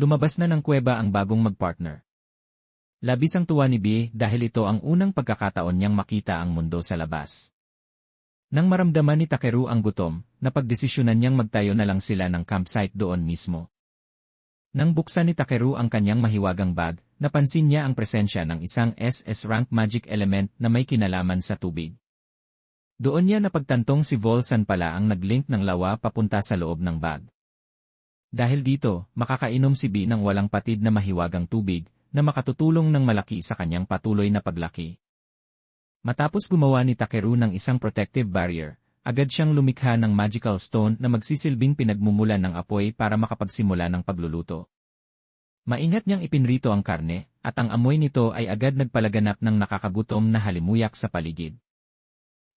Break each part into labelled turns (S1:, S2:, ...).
S1: lumabas na ng kuweba ang bagong magpartner. Labis ang tuwa ni B dahil ito ang unang pagkakataon niyang makita ang mundo sa labas. Nang maramdaman ni Takeru ang gutom, napagdesisyonan niyang magtayo na lang sila ng campsite doon mismo. Nang buksan ni Takeru ang kanyang mahiwagang bag, napansin niya ang presensya ng isang SS rank magic element na may kinalaman sa tubig. Doon niya napagtantong si Volsan pala ang naglink ng lawa papunta sa loob ng bag. Dahil dito, makakainom si B ng walang patid na mahiwagang tubig, na makatutulong ng malaki sa kanyang patuloy na paglaki. Matapos gumawa ni Takeru ng isang protective barrier, agad siyang lumikha ng magical stone na magsisilbing pinagmumulan ng apoy para makapagsimula ng pagluluto. Maingat niyang ipinrito ang karne, at ang amoy nito ay agad nagpalaganap ng nakakagutom na halimuyak sa paligid.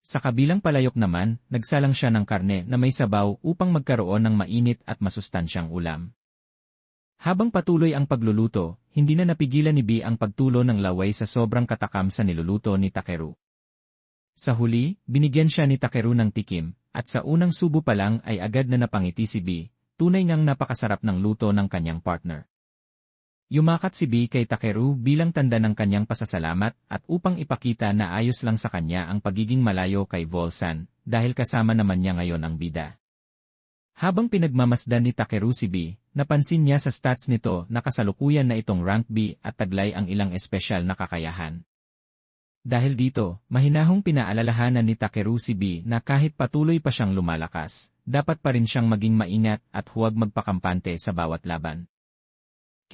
S1: Sa kabilang palayok naman, nagsalang siya ng karne na may sabaw upang magkaroon ng mainit at masustansyang ulam. Habang patuloy ang pagluluto, hindi na napigilan ni B ang pagtulo ng laway sa sobrang katakam sa niluluto ni Takeru. Sa huli, binigyan siya ni Takeru ng tikim, at sa unang subo pa lang ay agad na napangiti si B, tunay ngang napakasarap ng luto ng kanyang partner. Yumakat si B kay Takeru bilang tanda ng kanyang pasasalamat at upang ipakita na ayos lang sa kanya ang pagiging malayo kay Volsan, dahil kasama naman niya ngayon ang bida. Habang pinagmamasdan ni Takeru si B, napansin niya sa stats nito na kasalukuyan na itong rank B at taglay ang ilang espesyal na kakayahan. Dahil dito, mahinahong pinaalalahanan ni Takeru si B na kahit patuloy pa siyang lumalakas, dapat pa rin siyang maging maingat at huwag magpakampante sa bawat laban.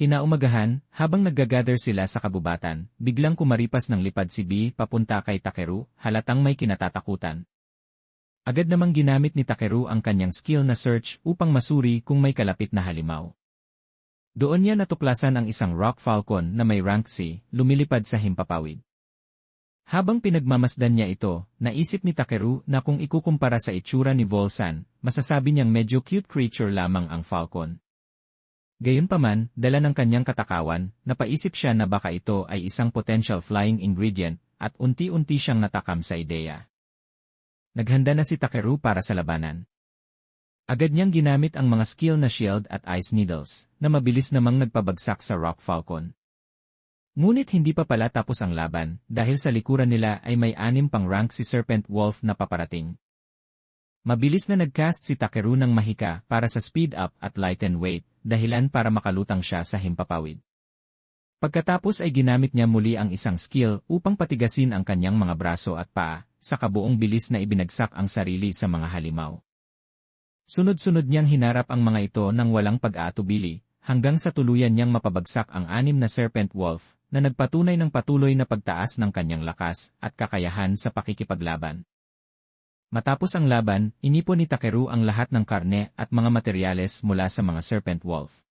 S1: Kinaumagahan, habang naggagather sila sa kabubatan, biglang kumaripas ng lipad si B papunta kay Takeru, halatang may kinatatakutan. Agad namang ginamit ni Takeru ang kanyang skill na search upang masuri kung may kalapit na halimaw. Doon niya natuklasan ang isang rock falcon na may rank C, lumilipad sa himpapawid. Habang pinagmamasdan niya ito, naisip ni Takeru na kung ikukumpara sa itsura ni Volsan, masasabi niyang medyo cute creature lamang ang falcon. Gayunpaman, dala ng kanyang katakawan, napaisip siya na baka ito ay isang potential flying ingredient, at unti-unti siyang natakam sa ideya. Naghanda na si Takeru para sa labanan. Agad niyang ginamit ang mga skill na shield at ice needles, na mabilis namang nagpabagsak sa Rock Falcon. Ngunit hindi pa pala tapos ang laban, dahil sa likuran nila ay may anim pang rank si Serpent Wolf na paparating. Mabilis na nagcast si Takeru ng mahika para sa speed up at lighten weight, dahilan para makalutang siya sa himpapawid. Pagkatapos ay ginamit niya muli ang isang skill upang patigasin ang kanyang mga braso at paa, sa kabuong bilis na ibinagsak ang sarili sa mga halimaw. Sunod-sunod niyang hinarap ang mga ito ng walang pag-aatubili, hanggang sa tuluyan niyang mapabagsak ang anim na Serpent Wolf, na nagpatunay ng patuloy na pagtaas ng kanyang lakas at kakayahan sa pakikipaglaban. Matapos ang laban, inipon ni Takeru ang lahat ng karne at mga materyales mula sa mga serpent wolf.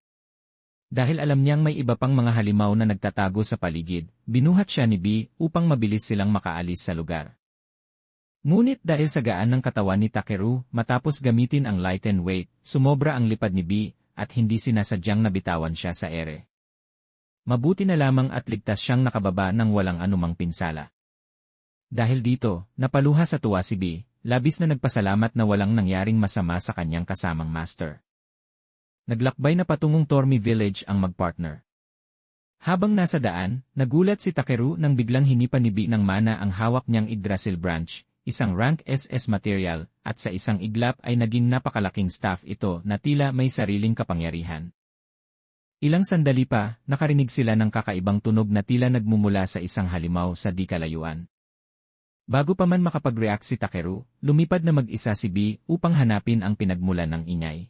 S1: Dahil alam niyang may iba pang mga halimaw na nagtatago sa paligid, binuhat siya ni B upang mabilis silang makaalis sa lugar. Ngunit dahil sa gaan ng katawan ni Takeru, matapos gamitin ang light and weight, sumobra ang lipad ni B at hindi sinasadyang nabitawan siya sa ere. Mabuti na lamang at ligtas siyang nakababa ng walang anumang pinsala. Dahil dito, napaluha sa tuwa si B, labis na nagpasalamat na walang nangyaring masama sa kanyang kasamang master. Naglakbay na patungong Tormi Village ang magpartner. Habang nasa daan, nagulat si Takeru nang biglang hinipan ni B ng mana ang hawak niyang Yggdrasil branch, isang rank SS material, at sa isang iglap ay naging napakalaking staff ito na tila may sariling kapangyarihan. Ilang sandali pa, nakarinig sila ng kakaibang tunog na tila nagmumula sa isang halimaw sa di kalayuan. Bago pa man makapag-react si Takeru, lumipad na mag-isa si B upang hanapin ang pinagmulan ng ingay.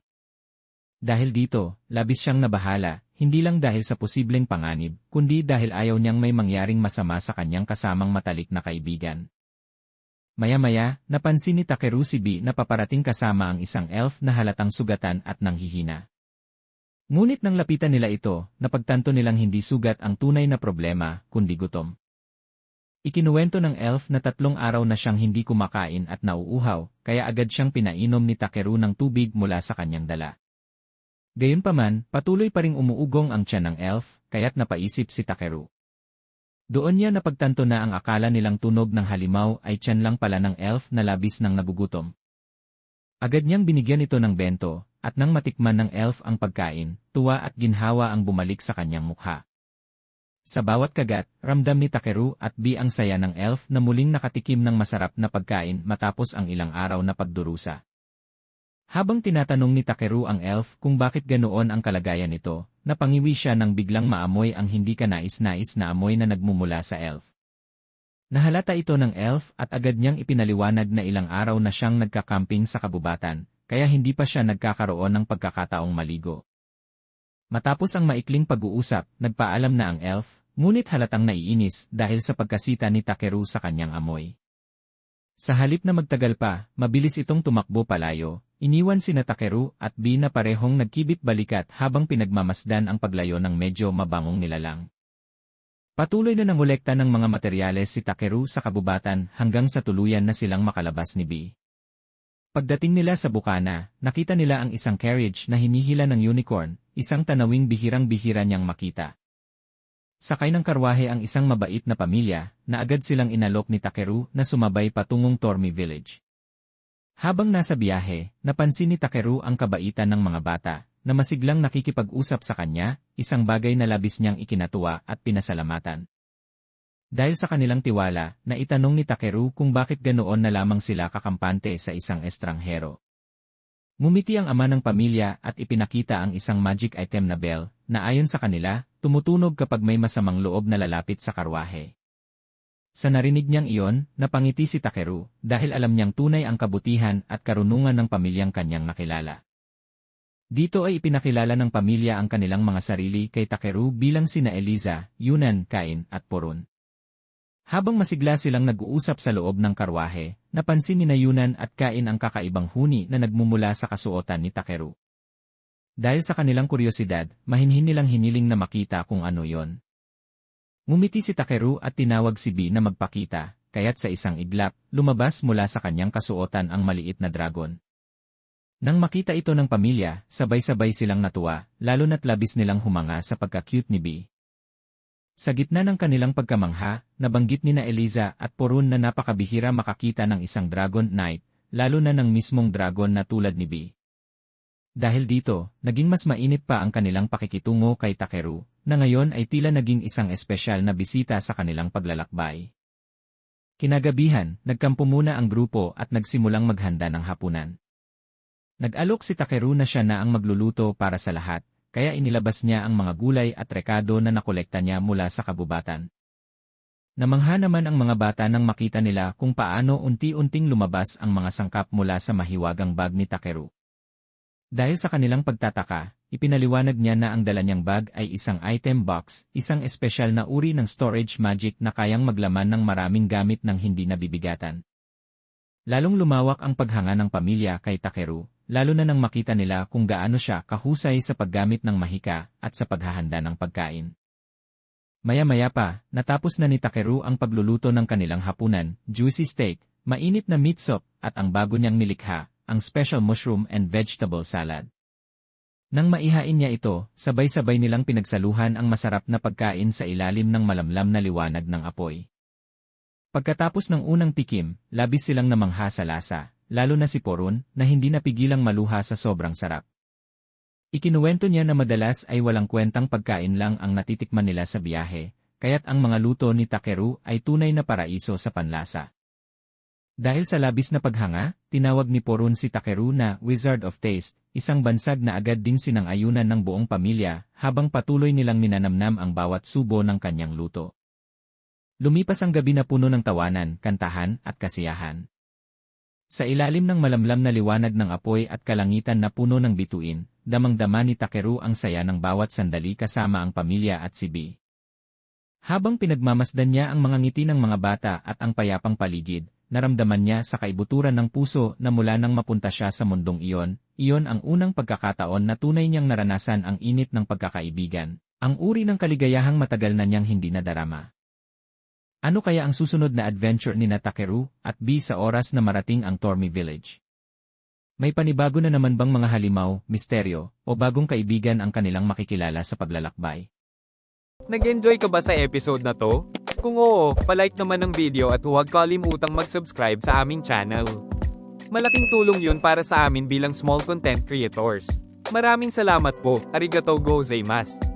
S1: Dahil dito, labis siyang nabahala, hindi lang dahil sa posibleng panganib, kundi dahil ayaw niyang may mangyaring masama sa kanyang kasamang matalik na kaibigan. Maya-maya, napansin ni Takeru si B na paparating kasama ang isang elf na halatang sugatan at nanghihina. Ngunit nang lapitan nila ito, napagtanto nilang hindi sugat ang tunay na problema, kundi gutom. Ikinuwento ng elf na tatlong araw na siyang hindi kumakain at nauuhaw, kaya agad siyang pinainom ni Takeru ng tubig mula sa kanyang dala. Gayunpaman, patuloy pa ring umuugong ang tiyan ng elf, kaya't napaisip si Takeru. Doon niya napagtanto na ang akala nilang tunog ng halimaw ay tiyan lang pala ng elf na labis ng nagugutom. Agad niyang binigyan ito ng bento, at nang matikman ng elf ang pagkain, tuwa at ginhawa ang bumalik sa kanyang mukha. Sa bawat kagat, ramdam ni Takeru at B ang saya ng elf na muling nakatikim ng masarap na pagkain matapos ang ilang araw na pagdurusa. Habang tinatanong ni Takeru ang elf kung bakit ganoon ang kalagayan nito, napangiwi siya nang biglang maamoy ang hindi kanais-nais na amoy na nagmumula sa elf. Nahalata ito ng elf at agad niyang ipinaliwanag na ilang araw na siyang nagkakamping sa kabubatan, kaya hindi pa siya nagkakaroon ng pagkakataong maligo. Matapos ang maikling pag-uusap, nagpaalam na ang elf, ngunit halatang naiinis dahil sa pagkasita ni Takeru sa kanyang amoy. Sa halip na magtagal pa, mabilis itong tumakbo palayo, iniwan si Takeru at B na parehong nagkibit balikat habang pinagmamasdan ang paglayo ng medyo mabangong nilalang. Patuloy na nangolekta ng mga materyales si Takeru sa kabubatan hanggang sa tuluyan na silang makalabas ni B. Pagdating nila sa bukana, nakita nila ang isang carriage na hinihila ng unicorn, isang tanawing bihirang-bihira niyang makita. Sakay ng karwahe ang isang mabait na pamilya, na agad silang inalok ni Takeru na sumabay patungong Tormi Village. Habang nasa biyahe, napansin ni Takeru ang kabaitan ng mga bata, na masiglang nakikipag-usap sa kanya, isang bagay na labis niyang ikinatuwa at pinasalamatan. Dahil sa kanilang tiwala, na itanong ni Takeru kung bakit ganoon na lamang sila kakampante sa isang estranghero. Ngumiti ang ama ng pamilya at ipinakita ang isang magic item na bell, na ayon sa kanila, tumutunog kapag may masamang loob na lalapit sa karwahe. Sa narinig niyang iyon, napangiti si Takeru, dahil alam niyang tunay ang kabutihan at karunungan ng pamilyang kanyang nakilala. Dito ay ipinakilala ng pamilya ang kanilang mga sarili kay Takeru bilang sina Eliza, Yunan, Kain, at Porun. Habang masigla silang nag-uusap sa loob ng karwahe, napansin ni Nayunan at Kain ang kakaibang huni na nagmumula sa kasuotan ni Takeru. Dahil sa kanilang kuryosidad, mahinhin nilang hiniling na makita kung ano yon. Ngumiti si Takeru at tinawag si B na magpakita, kaya't sa isang iglap, lumabas mula sa kanyang kasuotan ang maliit na dragon. Nang makita ito ng pamilya, sabay-sabay silang natuwa, lalo na't labis nilang humanga sa pagka-cute ni B. Sa gitna ng kanilang pagkamangha, nabanggit ni na Eliza at Porun na napakabihira makakita ng isang Dragon Knight, lalo na ng mismong dragon na tulad ni B. Dahil dito, naging mas mainit pa ang kanilang pakikitungo kay Takeru, na ngayon ay tila naging isang espesyal na bisita sa kanilang paglalakbay. Kinagabihan, nagkampo muna ang grupo at nagsimulang maghanda ng hapunan. Nag-alok si Takeru na siya na ang magluluto para sa lahat, kaya inilabas niya ang mga gulay at rekado na nakolekta niya mula sa kabubatan. Namangha naman ang mga bata nang makita nila kung paano unti-unting lumabas ang mga sangkap mula sa mahiwagang bag ni Takeru. Dahil sa kanilang pagtataka, ipinaliwanag niya na ang dala niyang bag ay isang item box, isang espesyal na uri ng storage magic na kayang maglaman ng maraming gamit ng hindi nabibigatan. Lalong lumawak ang paghanga ng pamilya kay Takeru, lalo na nang makita nila kung gaano siya kahusay sa paggamit ng mahika at sa paghahanda ng pagkain. Maya-maya pa, natapos na ni Takeru ang pagluluto ng kanilang hapunan, juicy steak, mainit na meat soup, at ang bago niyang nilikha, ang special mushroom and vegetable salad. Nang maihain niya ito, sabay-sabay nilang pinagsaluhan ang masarap na pagkain sa ilalim ng malamlam na liwanag ng apoy. Pagkatapos ng unang tikim, labis silang namangha sa lasa, lalo na si Porun, na hindi napigilang maluha sa sobrang sarap. Ikinuwento niya na madalas ay walang kwentang pagkain lang ang natitikman nila sa biyahe, kaya't ang mga luto ni Takeru ay tunay na paraiso sa panlasa. Dahil sa labis na paghanga, tinawag ni Porun si Takeru na Wizard of Taste, isang bansag na agad ding sinang-ayunan ng buong pamilya habang patuloy nilang minanamnam ang bawat subo ng kanyang luto. Lumipas ang gabi na puno ng tawanan, kantahan, at kasiyahan. Sa ilalim ng malamlam na liwanag ng apoy at kalangitan na puno ng bituin, damang-dama ni Takeru ang saya ng bawat sandali kasama ang pamilya at si B. Habang pinagmamasdan niya ang mga ngiti ng mga bata at ang payapang paligid, naramdaman niya sa kaibuturan ng puso na mula nang mapunta siya sa mundong iyon, iyon ang unang pagkakataon na tunay niyang naranasan ang init ng pagkakaibigan, ang uri ng kaligayahang matagal na niyang hindi nadarama. Ano kaya ang susunod na adventure ni Takeru at B sa oras na marating ang Tormi Village? May panibago na naman bang mga halimaw, misteryo, o bagong kaibigan ang kanilang makikilala sa paglalakbay?
S2: Nag-enjoy ka ba sa episode na to? Kung oo, palike naman ng video at huwag kalimutang mag-subscribe sa aming channel. Malaking tulong yun para sa amin bilang small content creators. Maraming salamat po, arigatou gozaimasu.